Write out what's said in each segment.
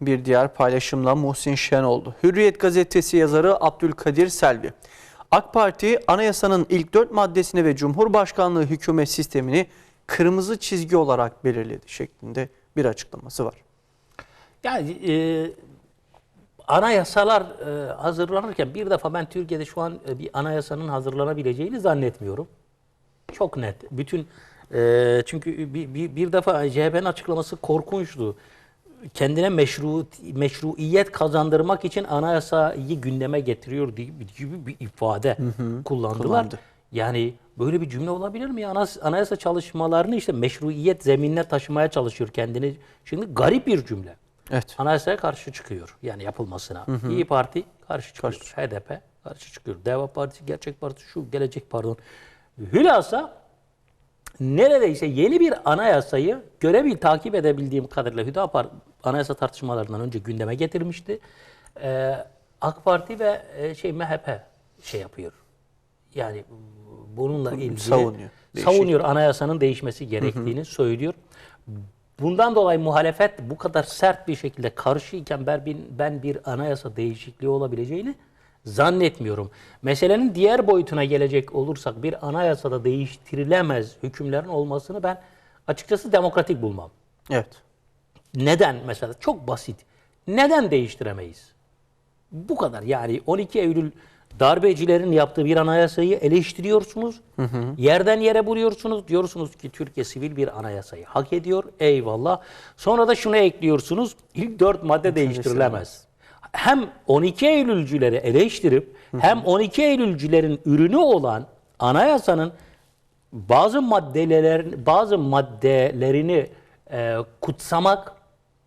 Bir diğer paylaşımla Muhsin Şen oldu. Hürriyet gazetesi yazarı Abdülkadir Selvi. AK Parti anayasanın ilk dört maddesini ve Cumhurbaşkanlığı hükümet sistemini kırmızı çizgi olarak belirledi şeklinde bir açıklaması var. Yani e, anayasalar e, hazırlanırken bir defa ben Türkiye'de şu an e, bir anayasanın hazırlanabileceğini zannetmiyorum. Çok net. Bütün e, çünkü bir, bir, bir defa CHP'nin açıklaması korkunçtu. Kendine meşru meşruiyet kazandırmak için anayasayı gündeme getiriyor diye- gibi bir ifade kullandılar. kullandı. Yani böyle bir cümle olabilir mi? Anas- Anayasa çalışmalarını işte meşruiyet zeminine taşımaya çalışıyor kendini. Şimdi garip bir cümle. Evet. Anayasaya karşı çıkıyor yani yapılmasına. İyi Parti karşı çıkıyor. HDP karşı çıkıyor. Deva Partisi, Gerçek Partisi, şu Gelecek pardon. Hülasa neredeyse yeni bir anayasayı görebil takip edebildiğim kadarıyla Hüdapar anayasa tartışmalarından önce gündeme getirmişti. Ee, AK Parti ve e, şey MHP şey yapıyor. Yani bununla ilgili savunuyor. savunuyor anayasanın değişmesi gerektiğini söylüyor. Bundan dolayı muhalefet bu kadar sert bir şekilde karşıyken ben bir, ben bir anayasa değişikliği olabileceğini zannetmiyorum. Meselenin diğer boyutuna gelecek olursak bir anayasada değiştirilemez hükümlerin olmasını ben açıkçası demokratik bulmam. Evet. Neden mesela? Çok basit. Neden değiştiremeyiz? Bu kadar. Yani 12 Eylül darbecilerin yaptığı bir anayasayı eleştiriyorsunuz. Yerden yere vuruyorsunuz. Diyorsunuz ki Türkiye sivil bir anayasayı hak ediyor. Eyvallah. Sonra da şunu ekliyorsunuz. İlk dört madde değiştirilemez. Hem 12 Eylülcüleri eleştirip hem 12 Eylülcülerin ürünü olan anayasanın bazı maddeler bazı maddelerini e, kutsamak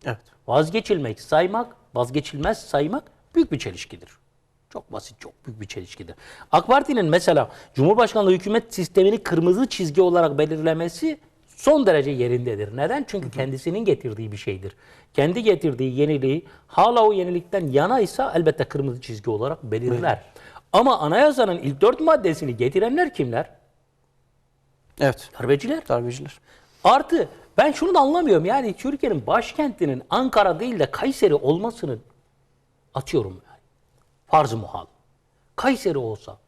Evet. Vazgeçilmek, saymak, vazgeçilmez saymak büyük bir çelişkidir. Çok basit, çok büyük bir çelişkidir. AK Parti'nin mesela Cumhurbaşkanlığı hükümet sistemini kırmızı çizgi olarak belirlemesi son derece yerindedir. Neden? Çünkü kendisinin getirdiği bir şeydir. Kendi getirdiği yeniliği hala o yenilikten yanaysa elbette kırmızı çizgi olarak belirler. Ama anayasanın ilk dört maddesini getirenler kimler? Evet. Darbeciler. Darbeciler. Artı ben şunu da anlamıyorum. Yani Türkiye'nin başkentinin Ankara değil de Kayseri olmasını atıyorum yani. Farz-ı muhal. Kayseri olsa,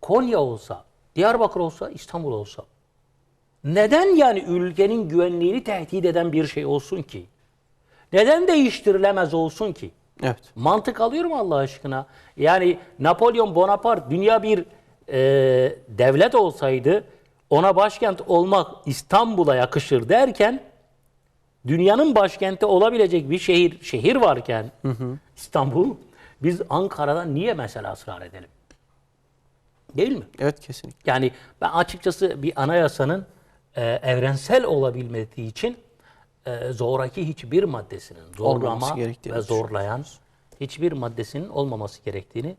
Konya olsa, Diyarbakır olsa, İstanbul olsa. Neden yani ülkenin güvenliğini tehdit eden bir şey olsun ki? Neden değiştirilemez olsun ki? Evet. Mantık alıyor mu Allah aşkına? Yani Napolyon Bonaparte dünya bir e, devlet olsaydı ona başkent olmak İstanbul'a yakışır derken dünyanın başkenti olabilecek bir şehir şehir varken İstanbul biz Ankara'da niye mesela ısrar edelim? Değil mi? Evet kesinlikle. Yani ben açıkçası bir anayasanın e, evrensel olabilmesi için e, zoraki hiçbir maddesinin zorlama ve zorlayan hiçbir maddesinin olmaması gerektiğini